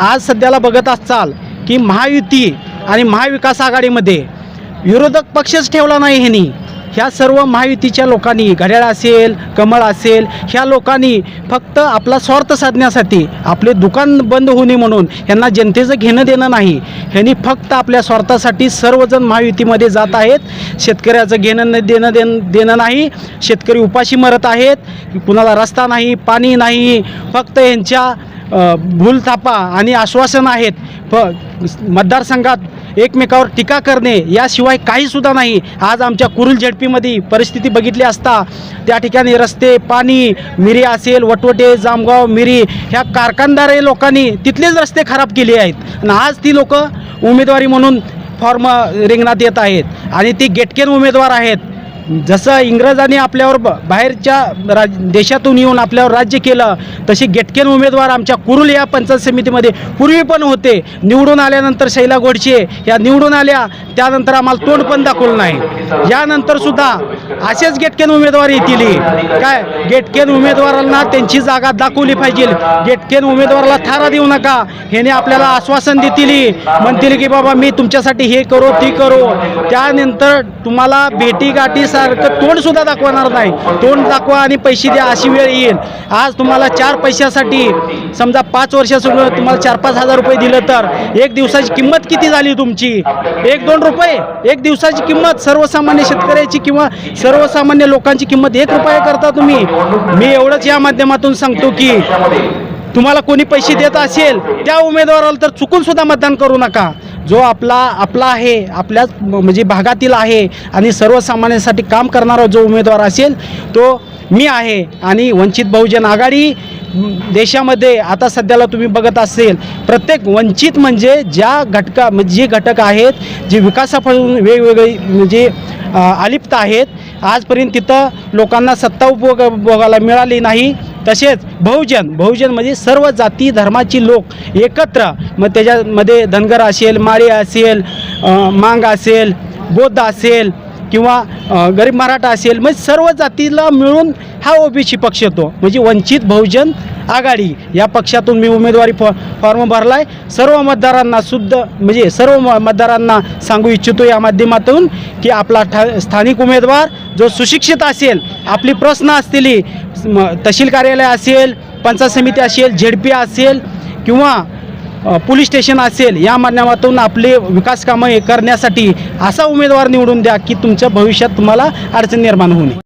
आज सध्याला बघत असाल की महायुती आणि महाविकास आघाडीमध्ये विरोधक पक्षच ठेवला नाही ह्यांनी. ह्या सर्व महायुतीच्या लोकांनी घड्याळ असेल कमळ असेल ह्या लोकांनी फक्त आपला स्वार्थ साधण्यासाठी आपले दुकान बंद होणे म्हणून ह्यांना जनतेचं घेणं देणं नाही. ह्यांनी फक्त आपल्या स्वार्थासाठी सर्वजण महायुतीमध्ये जात आहेत. शेतकऱ्याचं घेणं न- देणं देणं देणं नाही. शेतकरी उपाशी मरत आहेत. कुणाला रस्ता नाही पाणी नाही. फक्त यांच्या भूलथापा आणि आश्वासन आहेत. प मतदारसंघात एकमेकावर टीका करणे याशिवाय काहीसुद्धा नाही. आज आमच्या कुरुल झेडपीमध्ये परिस्थिती बघितली असता त्या ठिकाणी रस्ते पाणी मिरी असेल वटवटे जामगाव मिरी ह्या कारखानदार लोकांनी तिथलेच रस्ते खराब केले आहेत. आणि आज ती लोक उमेदवारी म्हणून फॉर्म रिंगणात येत आहेत. आणि ती गेटकेन उमेदवार आहेत. जसं इंग्रजांनी आपल्यावर ब- बाहेरच्या राज देशातून येऊन आपल्यावर राज्य केलं तसे गेटकेन उमेदवार आमच्या कुरुल या पंचायत समितीमध्ये पूर्वी पण होते. निवडून आल्यानंतर शैला घोडशे या निवडून आल्या त्यानंतर आम्हाला तोंड पण दाखवलं नाही. यानंतर सुद्धा असेच गेटकेन उमेदवार येतील. काय? गेटकेन उमेदवारांना त्यांची जागा दाखवली पाहिजे. गेटकेन उमेदवाराला थारा देऊ नका. ह्याने आपल्याला आश्वासन देतील. म्हणतील की बाबा मी तुमच्यासाठी हे करू ती करू. त्यानंतर तुम्हाला भेटीगाठी सारखं तोंड सुद्धा दाखवणार नाही. तोंड दाखवा आणि पैसे द्या अशी वेळ येईल. आज तुम्हाला चार पैशासाठी समजा पाच वर्षासुद्धा तुम्हाला चार पाच हजार रुपये दिलं तर एक दिवसाची किंमत किती झाली तुमची? एक दोन रुपये. एक दिवसाची किंमत सर्वसामान्य शेतकऱ्याची किंवा सर्वसामान्य लोकांची किंमत एक रुपये करता तुम्ही. मी एवढंच या माध्यमातून सांगतो की तुम्हाला कोणी पैसे देत असेल त्या उमेदवाराला तर चुकून सुद्धा मतदान करू नका. जो आपला आपला आहे आपल्याच म्हणजे भागातील आहे आणि सर्वसामान्यांसाठी काम करणारा जो उमेदवार असेल तो मी आहे आणि वंचित बहुजन आघाडी देशामध्ये आता सध्याला तुम्ही बघत असेल प्रत्येक वंचित म्हणजे ज्या घटका म्हणजे जे घटक आहेत जे विकासापासून वेगवेगळे म्हणजे अलिप्त आहेत आजपर्यंत तिथं लोकांना सत्ता उपभोग भोगायला मिळाली नाही. तसेच बहुजन बहुजन म्हणजे सर्व जाती धर्माची लोक एकत्र मग त्याच्यामध्ये धनगर असेल माळी असेल मांग असेल बौद्ध असेल किंवा गरीब मराठा असेल म्हणजे सर्व जातीला मिळून हा ओबीसी पक्ष येतो. म्हणजे वंचित बहुजन आघाडी या पक्षातून मी उमेदवारी फॉ फॉर्म भरला आहे सर्व मतदारांना शुद्ध म्हणजे सर्व म- मतदारांना सांगू इच्छितो या माध्यमातून की आपला ठा स्थानिक उमेदवार जो सुशिक्षित असेल आपली प्रश्न असतील म- तहसील कार्यालय असेल पंचायत समिती असेल झेडपी असेल किंवा पोलीस स्टेशन असेल या माध्यमातून आपले विकास कामं हे करण्यासाठी असा उमेदवार निवडून द्या की तुमच्या भविष्यात तुम्हाला अडचण निर्माण होऊ नये.